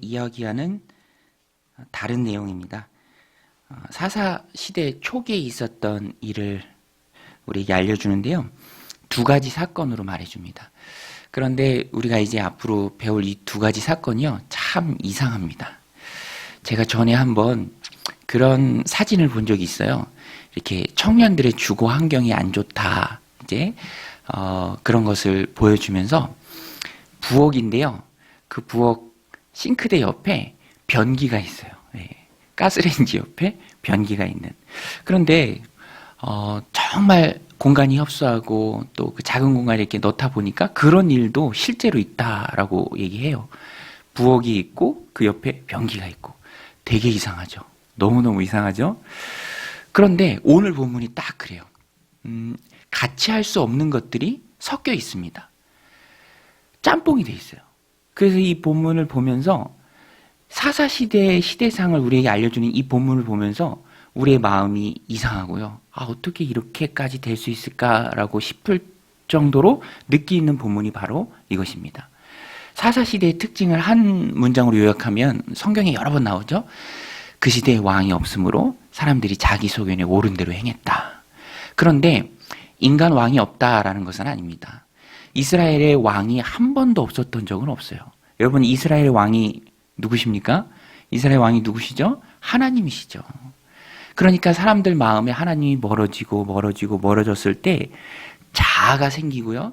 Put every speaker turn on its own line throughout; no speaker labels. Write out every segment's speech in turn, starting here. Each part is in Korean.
이야기하는 다른 내용입니다. 어, 사사 시대 초기에 있었던 일을 우리에게 알려주는데요. 두 가지 사건으로 말해줍니다. 그런데 우리가 이제 앞으로 배울 이 두 가지 사건이요. 참 이상합니다. 제가 전에 한번 그런 사진을 본 적이 있어요. 이렇게 청년들의 주거 환경이 안 좋다. 이제, 어, 그런 것을 보여주면서 부엌인데요. 그 부엌 싱크대 옆에 변기가 있어요. 예. 가스레인지 옆에 변기가 있는. 그런데 어, 정말 공간이 협소하고 또 그 작은 공간에 이렇게 넣다 보니까 그런 일도 실제로 있다라고 얘기해요. 부엌이 있고 그 옆에 변기가 있고 되게 이상하죠. 너무너무 이상하죠. 그런데 오늘 본문이 딱 그래요. 음, 같이 할 수 없는 것들이 섞여 있습니다. 짬뽕이 돼 있어요. 그래서 이 본문을 보면서 사사 시대의 시대상을 우리에게 알려주는 이 본문을 보면서 우리의 마음이 이상하고요. 아, 어떻게 이렇게까지 될 수 있을까라고 싶을 정도로 느끼는 본문이 바로 이것입니다. 사사 시대의 특징을 한 문장으로 요약하면 성경에 여러 번 나오죠. 그 시대에 왕이 없으므로 사람들이 자기 소견에 옳은 대로 행했다. 그런데 인간 왕이 없다라는 것은 아닙니다. 이스라엘의 왕이 한 번도 없었던 적은 없어요. 여러분 이스라엘의 왕이 누구십니까? 이스라엘 왕이 누구시죠? 하나님이시죠. 그러니까 사람들 마음에 하나님이 멀어지고 멀어지고 멀어졌을 때 자아가 생기고요.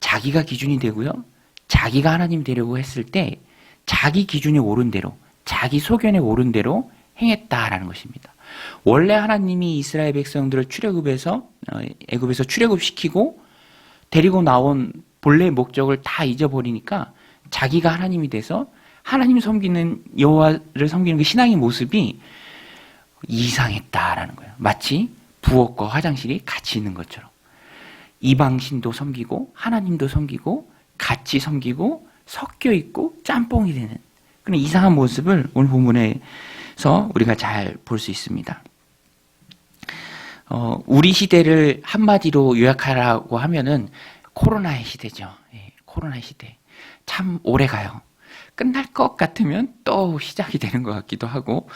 자기가 기준이 되고요. 자기가 하나님 되려고 했을 때 자기 기준에 옳은 대로 자기 소견에 옳은 대로 행했다라는 것입니다. 원래 하나님이 이스라엘 백성들을 출애굽에서 어, 애굽에서 출애굽시키고 데리고 나온 본래 목적을 다 잊어버리니까 자기가 하나님이 돼서 하나님 섬기는 여호와를 섬기는 그 신앙의 모습이 이상했다라는 거예요. 마치 부엌과 화장실이 같이 있는 것처럼 이방신도 섬기고 하나님도 섬기고 같이 섬기고 섞여 있고 짬뽕이 되는 그런 이상한 모습을 오늘 본문에서 우리가 잘 볼 수 있습니다. 어, 우리 시대를 한마디로 요약하라고 하면은 코로나의 시대죠. 예, 코로나의 시대. 참 오래 가요. 끝날 것 같으면 또 시작이 되는 것 같기도 하고,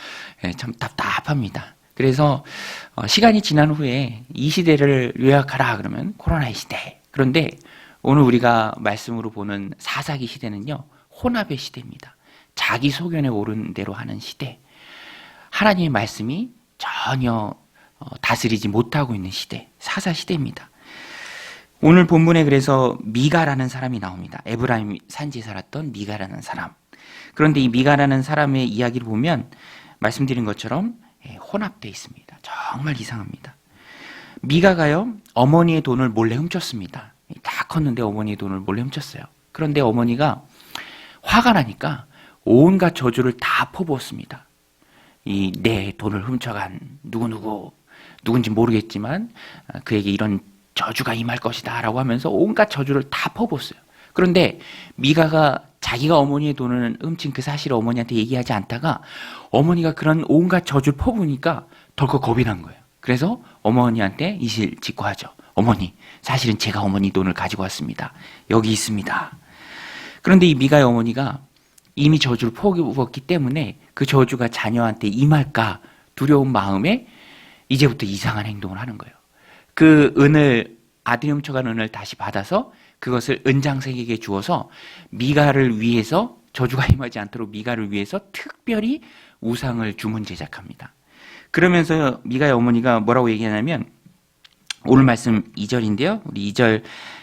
예, 참 답답합니다. 그래서 어, 시간이 지난 후에 이 시대를 요약하라 그러면 코로나의 시대. 그런데 오늘 우리가 말씀으로 보는 사사기 시대는요, 혼합의 시대입니다. 자기 소견에 오른 대로 하는 시대. 하나님의 말씀이 전혀 어, 다스리지 못하고 있는 시대, 사사 시대입니다. 오늘 본문에 그래서 미가라는 사람이 나옵니다. 에브라임 산지에 살았던 미가라는 사람. 그런데 이 미가라는 사람의 이야기를 보면 말씀드린 것처럼 예, 혼합되어 있습니다. 정말 이상합니다. 미가가요, 어머니의 돈을 몰래 훔쳤습니다. 다 컸는데 어머니의 돈을 몰래 훔쳤어요. 그런데 어머니가 화가 나니까 온갖 저주를 다 퍼부었습니다. 이 내 돈을 훔쳐간 누구누구 누군지 모르겠지만 아, 그에게 이런 저주가 임할 것이다라고 하면서 온갖 저주를 다 퍼부었어요. 그런데 미가가 자기가 어머니의 돈을 훔친 그 사실을 어머니한테 얘기하지 않다가 어머니가 그런 온갖 저주를 퍼부으니까 덜컥 겁이 난 거예요. 그래서 어머니한테 이실 직고하죠. 어머니, 사실은 제가 어머니 돈을 가지고 왔습니다. 여기 있습니다. 그런데 이 미가의 어머니가 이미 저주를 퍼부었기 때문에 그 저주가 자녀한테 임할까 두려운 마음에 이제부터 이상한 행동을 하는 거예요. 그 은을 아들이 훔쳐간 은을 다시 받아서 그것을 은장색에게 주어서 미가를 위해서 저주가 임하지 않도록 미가를 위해서 특별히 우상을 주문 제작합니다. 그러면서 미가의 어머니가 뭐라고 얘기하냐면 오늘 말씀 2절인데요. 우리 2절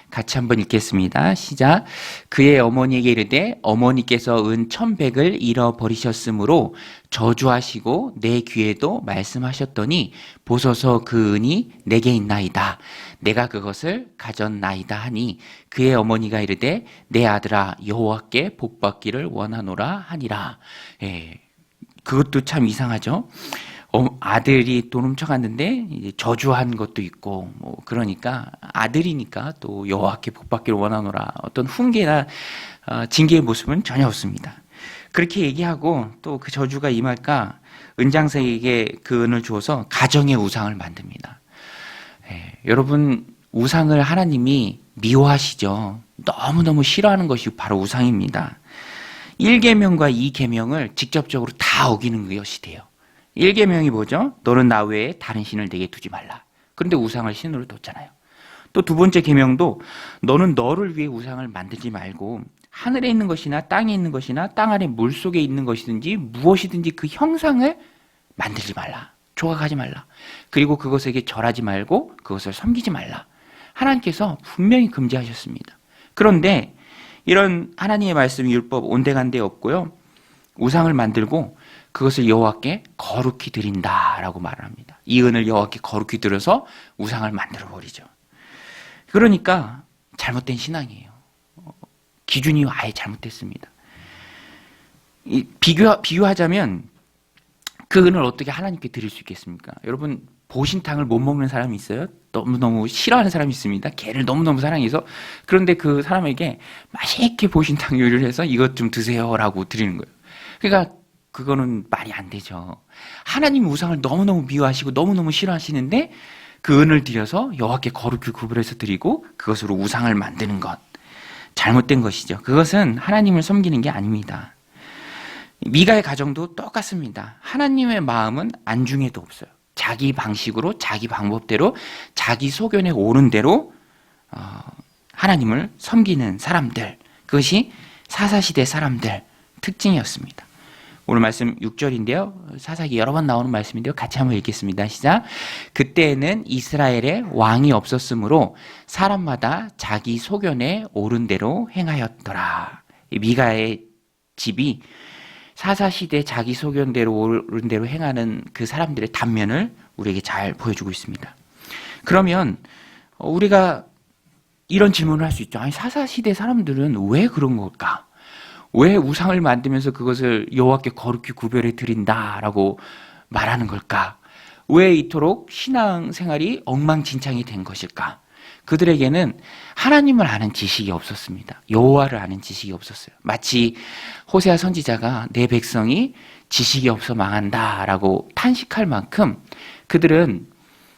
같이 한번 읽겠습니다. 시작. 그의 어머니에게 이르되 어머니께서 은 천백을 잃어버리셨으므로 저주하시고 내 귀에도 말씀하셨더니 보소서 그 은이 내게 있나이다. 내가 그것을 가졌나이다 하니 그의 어머니가 이르되 내 아들아 여호와께 복받기를 원하노라 하니라. 예. 그것도 참 이상하죠. 어, 아들이 돈 훔쳐갔는데 이제 저주한 것도 있고 뭐 그러니까 아들이니까 또 여호와께 복받기를 원하노라 어떤 훈계나 어, 징계의 모습은 전혀 없습니다. 그렇게 얘기하고 또 그 저주가 임할까 은장색에게 그 은을 주어서 가정의 우상을 만듭니다. 예, 여러분 우상을 하나님이 미워하시죠. 너무너무 싫어하는 것이 바로 우상입니다. 1계명과 2계명을 직접적으로 다 어기는 것이 돼요. 1계명이 뭐죠? 너는 나 외에 다른 신을 내게 두지 말라. 그런데 우상을 신으로 뒀잖아요. 또 두 번째 계명도 너는 너를 위해 우상을 만들지 말고 하늘에 있는 것이나 땅에 있는 것이나 땅 아래 물 속에 있는 것이든지 무엇이든지 그 형상을 만들지 말라. 조각하지 말라. 그리고 그것에게 절하지 말고 그것을 섬기지 말라. 하나님께서 분명히 금지하셨습니다. 그런데 이런 하나님의 말씀 율법 온데간데 없고요. 우상을 만들고 그것을 여호와께 거룩히 드린다라고 말을 합니다. 이 은을 여호와께 거룩히 들어서 우상을 만들어 버리죠. 그러니까 잘못된 신앙이에요. 어, 기준이 아예 잘못됐습니다. 이 비교 비유하자면 그 은을 어떻게 하나님께 드릴 수 있겠습니까? 여러분 보신탕을 못 먹는 사람이 있어요? 너무너무 싫어하는 사람이 있습니다. 개를 너무너무 사랑해서 그런데 그 사람에게 맛있게 보신탕 요리를 해서 이것 좀 드세요라고 드리는 거예요. 그러니까 그거는 말이 안 되죠. 하나님 우상을 너무너무 미워하시고 너무너무 싫어하시는데 그 은을 들여서 여호와께 거룩히 구별해서 드리고 그것으로 우상을 만드는 것 잘못된 것이죠. 그것은 하나님을 섬기는 게 아닙니다. 미가의 가정도 똑같습니다. 하나님의 마음은 안중에도 없어요. 자기 방식으로, 자기 방법대로, 자기 소견에 오른 대로 어, 하나님을 섬기는 사람들. 그것이 사사시대 사람들 특징이었습니다. 오늘 말씀 6절인데요. 사사기 여러 번 나오는 말씀인데요. 같이 한번 읽겠습니다. 시작. 그때에는 이스라엘에 왕이 없었으므로 사람마다 자기 소견에 오른 대로 행하였더라. 이 미가의 집이 사사시대 자기 소견대로 옳은 대로 행하는 그 사람들의 단면을 우리에게 잘 보여주고 있습니다. 그러면 우리가 이런 질문을 할 수 있죠. 아니 사사시대 사람들은 왜 그런 걸까? 왜 우상을 만들면서 그것을 여호와께 거룩히 구별해 드린다라고 말하는 걸까? 왜 이토록 신앙 생활이 엉망진창이 된 것일까? 그들에게는 하나님을 아는 지식이 없었습니다. 여호와를 아는 지식이 없었어요. 마치 호세아 선지자가 내 백성이 지식이 없어 망한다라고 탄식할 만큼 그들은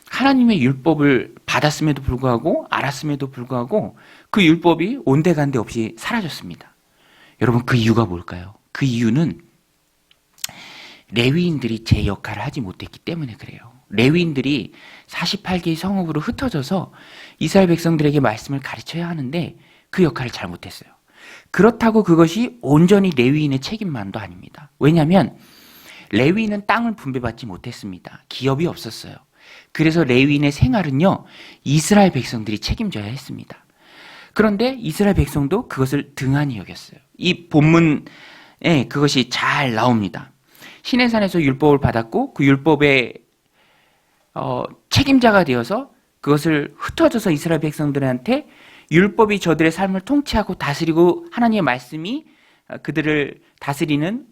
하나님의 율법을 받았음에도 불구하고 알았음에도 불구하고 그 율법이 온데간데 없이 사라졌습니다. 여러분 그 이유가 뭘까요? 그 이유는 레위인들이 제 역할을 하지 못했기 때문에 그래요. 레위인들이 48개의 성읍으로 흩어져서 이스라엘 백성들에게 말씀을 가르쳐야 하는데 그 역할을 잘 못했어요. 그렇다고 그것이 온전히 레위인의 책임만도 아닙니다. 왜냐하면 레위인은 땅을 분배받지 못했습니다. 기업이 없었어요. 그래서 레위인의 생활은요, 이스라엘 백성들이 책임져야 했습니다. 그런데 이스라엘 백성도 그것을 등한히 여겼어요. 이 본문에 그것이 잘 나옵니다. 시내산에서 율법을 받았고 그 율법의 어, 책임자가 되어서 그것을 흩어져서 이스라엘 백성들한테 율법이 저들의 삶을 통치하고 다스리고 하나님의 말씀이 그들을 다스리는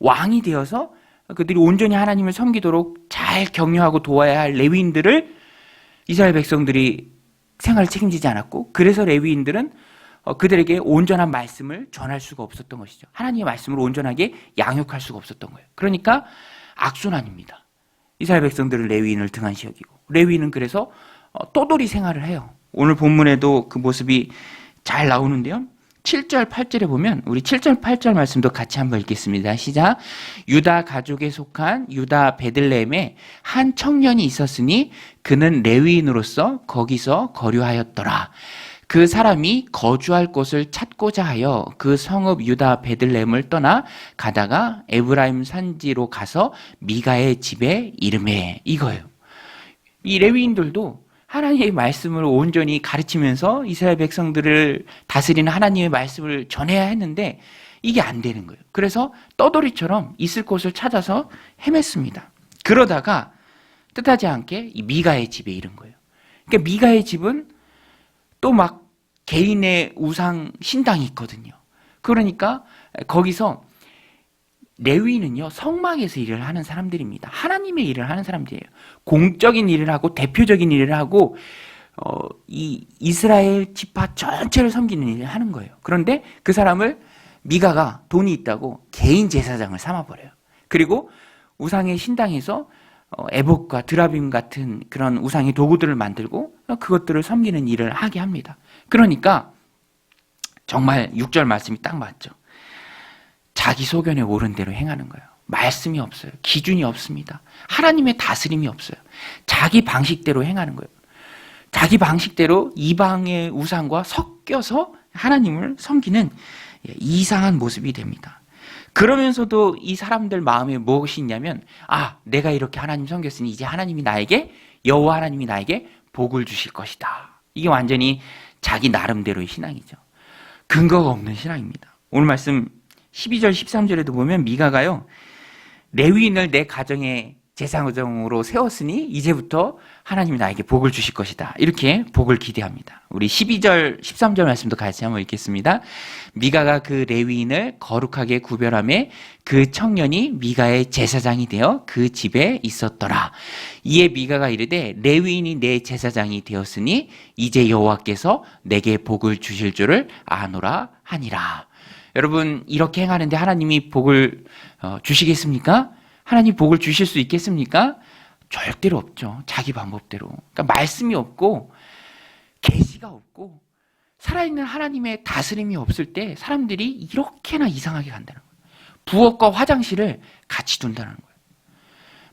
왕이 되어서 그들이 온전히 하나님을 섬기도록 잘 격려하고 도와야 할 레위인들을 이스라엘 백성들이 생활을 책임지지 않았고 그래서 레위인들은 어, 그들에게 온전한 말씀을 전할 수가 없었던 것이죠. 하나님의 말씀을 온전하게 양육할 수가 없었던 거예요. 그러니까 악순환입니다. 이스라엘 백성들은 레위인을 등한시 여기고 레위인은 그래서 어, 떠돌이 생활을 해요. 오늘 본문에도 그 모습이 잘 나오는데요. 7절, 8절에 보면 우리 7절, 8절 말씀도 같이 한번 읽겠습니다. 시작. 유다 가족에 속한 유다 베들레헴에 한 청년이 있었으니 그는 레위인으로서 거기서 거류하였더라. 그 사람이 거주할 곳을 찾고자 하여 그 성읍 유다 베들레헴을 떠나 가다가 에브라임 산지로 가서 미가의 집에 이름해 이거예요. 이 레위인들도 하나님의 말씀을 온전히 가르치면서 이스라엘 백성들을 다스리는 하나님의 말씀을 전해야 했는데 이게 안 되는 거예요. 그래서 떠돌이처럼 있을 곳을 찾아서 헤맸습니다. 그러다가 뜻하지 않게 이 미가의 집에 이른 거예요. 그러니까 미가의 집은 또 막 개인의 우상 신당이 있거든요. 그러니까 거기서 레위는요 성막에서 일을 하는 사람들입니다. 하나님의 일을 하는 사람들이에요. 공적인 일을 하고 대표적인 일을 하고 어, 이 이스라엘 지파 전체를 섬기는 일을 하는 거예요. 그런데 그 사람을 미가가 돈이 있다고 개인 제사장을 삼아버려요. 그리고 우상의 신당에서 어, 에복과 드라빔 같은 그런 우상의 도구들을 만들고 그것들을 섬기는 일을 하게 합니다. 그러니까 정말 6절 말씀이 딱 맞죠. 자기 소견에 옳은 대로 행하는 거예요. 말씀이 없어요. 기준이 없습니다. 하나님의 다스림이 없어요. 자기 방식대로 행하는 거예요. 자기 방식대로 이방의 우상과 섞여서 하나님을 섬기는 예, 이상한 모습이 됩니다. 그러면서도 이 사람들 마음에 무엇이 있냐면 아 내가 이렇게 하나님 섬겼으니 이제 하나님이 나에게 여호와 하나님이 나에게 복을 주실 것이다. 이게 완전히 자기 나름대로의 신앙이죠. 근거가 없는 신앙입니다. 오늘 말씀 12절 13절에도 보면 미가가요. 레위인을 내 가정의 제사장으로 세웠으니 이제부터 하나님이 나에게 복을 주실 것이다. 이렇게 복을 기대합니다. 우리 12절 13절 말씀도 같이 한번 읽겠습니다. 미가가 그 레위인을 거룩하게 구별함에 그 청년이 미가의 제사장이 되어 그 집에 있었더라. 이에 미가가 이르되 레위인이 내 제사장이 되었으니 이제 여호와께서 내게 복을 주실 줄을 아노라 하니라. 여러분 이렇게 행하는데 하나님이 복을 어, 주시겠습니까? 하나님 복을 주실 수 있겠습니까? 절대로 없죠. 자기 방법대로. 그러니까 말씀이 없고 계시가 없고 살아있는 하나님의 다스림이 없을 때 사람들이 이렇게나 이상하게 간다는 거예요. 부엌과 화장실을 같이 둔다는 거예요.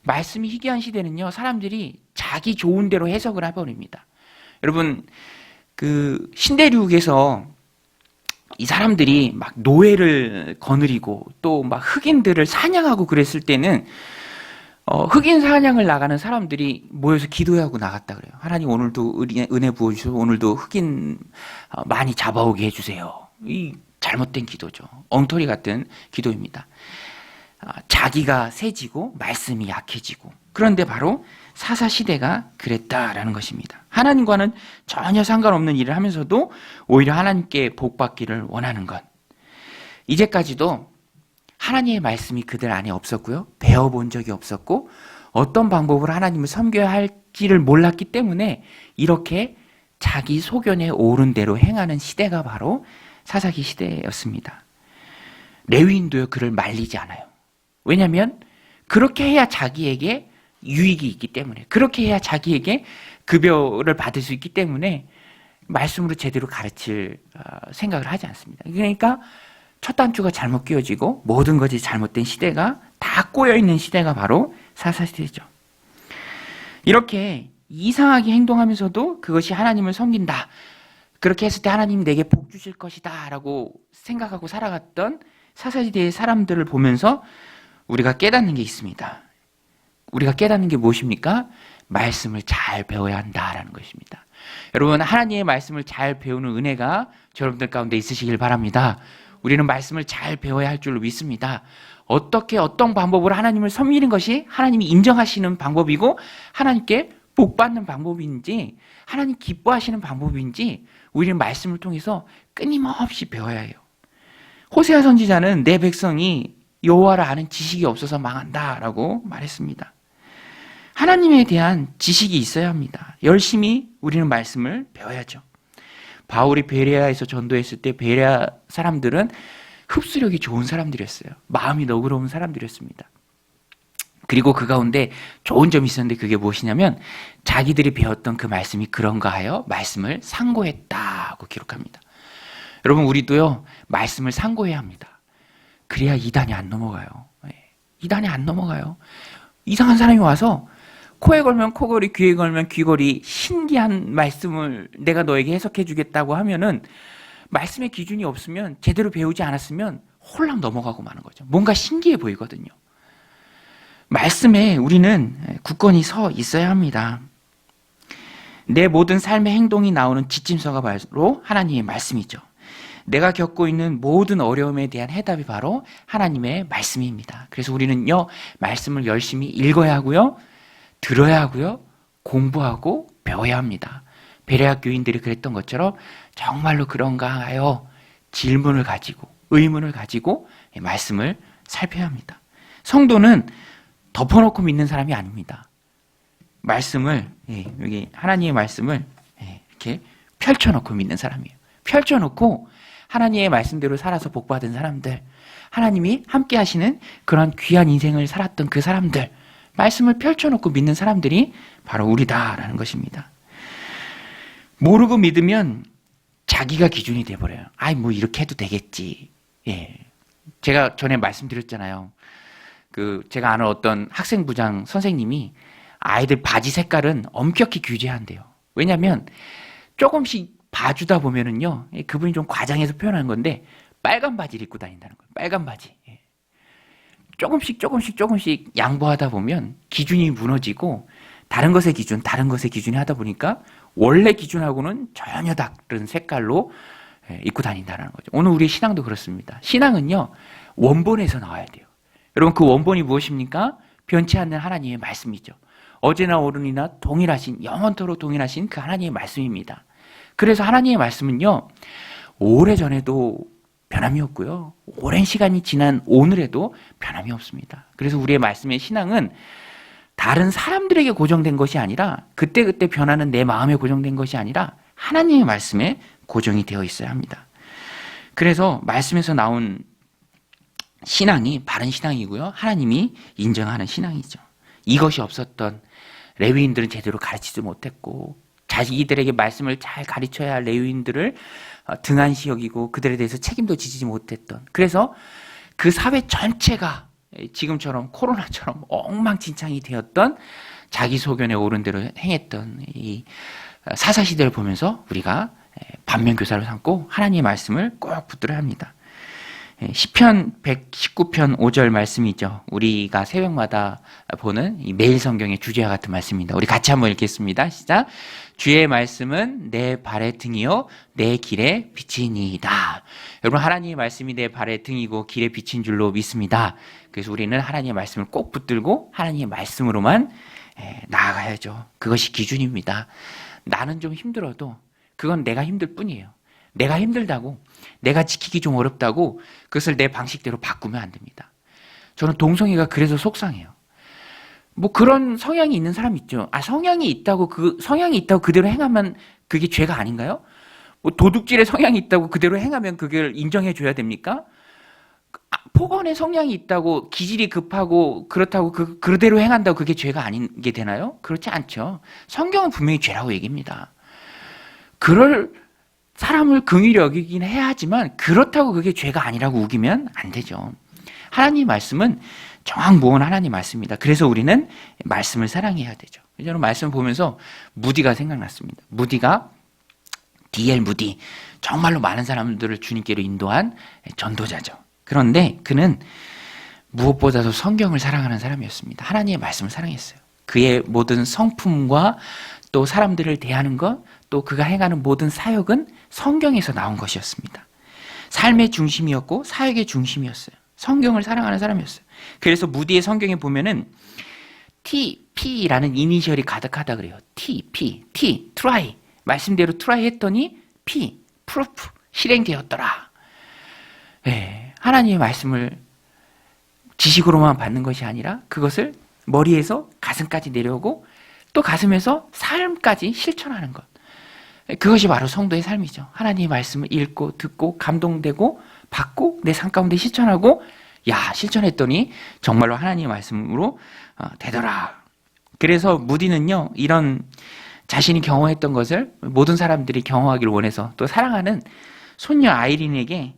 말씀이 희귀한 시대는요, 사람들이 자기 좋은 대로 해석을 해버립니다. 여러분, 그 신대륙에서 이 사람들이 막 노예를 거느리고 또 막 흑인들을 사냥하고 그랬을 때는 어, 흑인 사냥을 나가는 사람들이 모여서 기도하고 나갔다 그래요. 하나님 오늘도 은혜, 부어주셔서 오늘도 흑인 어, 많이 잡아오게 해주세요. 이 잘못된 기도죠. 엉터리 같은 기도입니다. 아, 자기가 세지고 말씀이 약해지고 그런데 바로 사사 시대가 그랬다라는 것입니다. 하나님과는 전혀 상관없는 일을 하면서도 오히려 하나님께 복받기를 원하는 것. 이제까지도 하나님의 말씀이 그들 안에 없었고요. 배워본 적이 없었고 어떤 방법으로 하나님을 섬겨야 할지를 몰랐기 때문에 이렇게 자기 소견에 옳은 대로 행하는 시대가 바로 사사기 시대였습니다. 레위인도요 그를 말리지 않아요. 왜냐하면 그렇게 해야 자기에게 유익이 있기 때문에 그렇게 해야 자기에게 급여를 받을 수 있기 때문에 말씀으로 제대로 가르칠 어, 생각을 하지 않습니다. 그러니까 첫 단추가 잘못 끼워지고 모든 것이 잘못된 시대가 다 꼬여 있는 시대가 바로 사사 시대죠. 이렇게 이상하게 행동하면서도 그것이 하나님을 섬긴다. 그렇게 했을 때 하나님이 내게 복 주실 것이다 라고 생각하고 살아갔던 사사시대의 사람들을 보면서 우리가 깨닫는 게 있습니다. 우리가 깨닫는 게 무엇입니까? 말씀을 잘 배워야 한다라는 것입니다. 여러분 하나님의 말씀을 잘 배우는 은혜가 여러분들 가운데 있으시길 바랍니다. 우리는 말씀을 잘 배워야 할 줄로 믿습니다. 어떻게 어떤 방법으로 하나님을 섬기는 것이 하나님이 인정하시는 방법이고 하나님께 복 받는 방법인지 하나님 기뻐하시는 방법인지 우리는 말씀을 통해서 끊임없이 배워야 해요. 호세아 선지자는 내 백성이 여호와를 아는 지식이 없어서 망한다라고 말했습니다. 하나님에 대한 지식이 있어야 합니다. 열심히 우리는 말씀을 배워야죠. 바울이 베레아에서 전도했을 때 베레아 사람들은 흡수력이 좋은 사람들이었어요. 마음이 너그러운 사람들이었습니다. 그리고 그 가운데 좋은 점이 있었는데 그게 무엇이냐면 자기들이 배웠던 그 말씀이 그런가 하여 말씀을 상고했다고 기록합니다. 여러분 우리도요 말씀을 상고해야 합니다. 그래야 이단이 안 넘어가요. 예. 이단이 안 넘어가요. 이상한 사람이 와서 코에 걸면 코걸이, 귀에 걸면 귀걸이 신기한 말씀을 내가 너에게 해석해 주겠다고 하면은 말씀의 기준이 없으면 제대로 배우지 않았으면 홀랑 넘어가고 마는 거죠. 뭔가 신기해 보이거든요. 말씀에 우리는 굳건히 서 있어야 합니다. 내 모든 삶의 행동이 나오는 지침서가 바로 하나님의 말씀이죠. 내가 겪고 있는 모든 어려움에 대한 해답이 바로 하나님의 말씀입니다. 그래서 우리는요, 말씀을 열심히 읽어야 하고요, 들어야 하고요, 공부하고 배워야 합니다. 베레아 교인들이 그랬던 것처럼 정말로 그런가 하여 질문을 가지고, 의문을 가지고 말씀을 살펴야 합니다. 성도는 덮어놓고 믿는 사람이 아닙니다. 말씀을, 예, 여기 하나님의 말씀을 예, 이렇게 펼쳐놓고 믿는 사람이에요. 펼쳐놓고 하나님의 말씀대로 살아서 복받은 사람들, 하나님이 함께 하시는 그런 귀한 인생을 살았던 그 사람들, 말씀을 펼쳐놓고 믿는 사람들이 바로 우리다라는 것입니다. 모르고 믿으면 자기가 기준이 돼버려요. 아이, 뭐 이렇게 해도 되겠지. 예. 제가 전에 말씀드렸잖아요. 그 제가 아는 어떤 학생부장 선생님이 아이들 바지 색깔은 엄격히 규제한대요. 왜냐하면 조금씩 봐주다 보면은요, 예, 그분이 좀 과장해서 표현하는 건데 빨간 바지를 입고 다닌다는 거예요. 빨간 바지. 예. 조금씩 조금씩 조금씩 양보하다 보면 기준이 무너지고 다른 것의 기준, 다른 것의 기준이 하다 보니까 원래 기준하고는 전혀 다른 색깔로 예, 입고 다닌다는 거죠. 오늘 우리 신앙도 그렇습니다. 신앙은요 원본에서 나와야 돼요. 여러분 그 원본이 무엇입니까? 변치 않는 하나님의 말씀이죠. 어제나 오늘이나 동일하신 영원토록 동일하신 그 하나님의 말씀입니다. 그래서 하나님의 말씀은요 오래 전에도 변함이 없고요 오랜 시간이 지난 오늘에도 변함이 없습니다. 그래서 우리의 말씀의 신앙은 다른 사람들에게 고정된 것이 아니라 그때그때 변하는 내 마음에 고정된 것이 아니라 하나님의 말씀에 고정이 되어 있어야 합니다. 그래서 말씀에서 나온 신앙이 바른 신앙이고요. 하나님이 인정하는 신앙이죠. 이것이 없었던 레위인들은 제대로 가르치지 못했고 자기들에게 말씀을 잘 가르쳐야 할 레위인들을 어, 등한시 여기고 그들에 대해서 책임도 지지 못했던 그래서 그 사회 전체가 지금처럼 코로나처럼 엉망진창이 되었던 자기 소견에 옳은 대로 행했던 이 사사 시대를 보면서 우리가 반면 교사를 삼고 하나님의 말씀을 꼭 붙들어야 합니다. 예, 시편 119편 5절 말씀이죠. 우리가 새벽마다 보는 이 매일 성경의 주제와 같은 말씀입니다. 우리 같이 한번 읽겠습니다. 시작. 주의 말씀은 내 발의 등이요 내 길의 빛이니이다. 여러분 하나님의 말씀이 내 발의 등이고 길의 빛인 줄로 믿습니다. 그래서 우리는 하나님의 말씀을 꼭 붙들고 하나님의 말씀으로만 예, 나아가야죠. 그것이 기준입니다. 나는 좀 힘들어도 그건 내가 힘들 뿐이에요. 내가 힘들다고, 내가 지키기 좀 어렵다고 그것을 내 방식대로 바꾸면 안 됩니다. 저는 동성애가 그래서 속상해요. 뭐 그런 성향이 있는 사람 있죠. 아, 성향이 있다고 그, 성향이 있다고 그대로 행하면 그게 죄가 아닌가요? 뭐 도둑질의 성향이 있다고 그대로 행하면 그걸 인정해 줘야 됩니까? 아, 폭언의 성향이 있다고 기질이 급하고 그렇다고 그, 그대로 행한다고 그게 죄가 아닌 게 되나요? 그렇지 않죠. 성경은 분명히 죄라고 얘기합니다. 그럴 사람을 긍휼히 여기긴 해야 하지만 그렇다고 그게 죄가 아니라고 우기면 안 되죠. 하나님 말씀은 정확무원 하나님 말씀입니다. 그래서 우리는 말씀을 사랑해야 되죠. 저는 말씀 보면서 무디가 생각났습니다. 무디가 D.L. 무디 정말로 많은 사람들을 주님께로 인도한 전도자죠. 그런데 그는 무엇보다도 성경을 사랑하는 사람이었습니다. 하나님의 말씀을 사랑했어요. 그의 모든 성품과 또 사람들을 대하는 것, 또 그가 행하는 모든 사역은 성경에서 나온 것이었습니다. 삶의 중심이었고 사역의 중심이었어요. 성경을 사랑하는 사람이었어요. 그래서 무디의 성경에 보면은 T, P라는 이니셜이 가득하다 그래요. T, P, T, try. 말씀대로 try 했더니 P, proof, 실행되었더라. 네, 하나님의 말씀을 지식으로만 받는 것이 아니라 그것을 머리에서 가슴까지 내려오고 또 가슴에서 삶까지 실천하는 것. 그것이 바로 성도의 삶이죠. 하나님의 말씀을 읽고 듣고 감동되고 받고 내 삶 가운데 실천하고 야 실천했더니 정말로 하나님의 말씀으로 어, 되더라. 그래서 무디는요 이런 자신이 경험했던 것을 모든 사람들이 경험하기를 원해서 또 사랑하는 손녀 아이린에게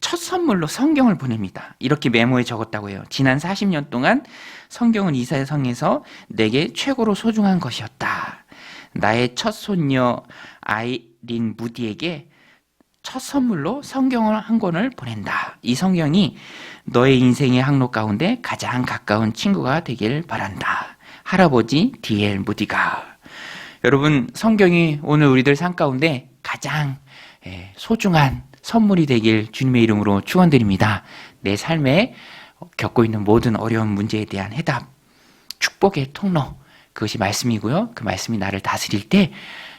첫 선물로 성경을 보냅니다. 이렇게 메모에 적었다고 해요. 지난 40년 동안 성경은 이사의 성에서 내게 최고로 소중한 것이었다. 나의 첫 손녀 아이린 무디에게 첫 선물로 성경을 한 권을 보낸다. 이 성경이 너의 인생의 항로 가운데 가장 가까운 친구가 되길 바란다. 할아버지 D.L. 무디가. 여러분, 성경이 오늘 우리들 삶 가운데 가장 예, 소중한 선물이 되길 주님의 이름으로 축원드립니다. 내 삶에 겪고 있는 모든 어려운 문제에 대한 해답, 축복의 통로, 그것이 말씀이고요. 그 말씀이 나를 다스릴 때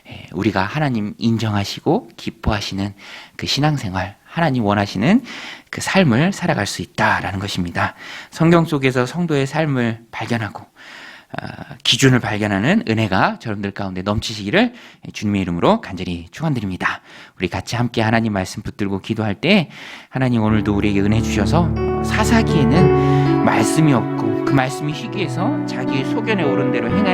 예, 우리가 하나님 인정하시고 기뻐하시는 그 신앙생활, 하나님 원하시는 그 삶을 살아갈 수 있다라는 것입니다. 성경 속에서 성도의 삶을 발견하고 어, 기준을 발견하는 은혜가 여러분들 가운데 넘치시기를 주님의 이름으로 간절히 축원드립니다. 우리 같이 함께 하나님 말씀 붙들고 기도할 때 하나님 오늘도 우리에게 은혜 주셔서 사사기에는 말씀이 없고 그 말씀이 희귀해서 자기의 소견에 오른 대로 행하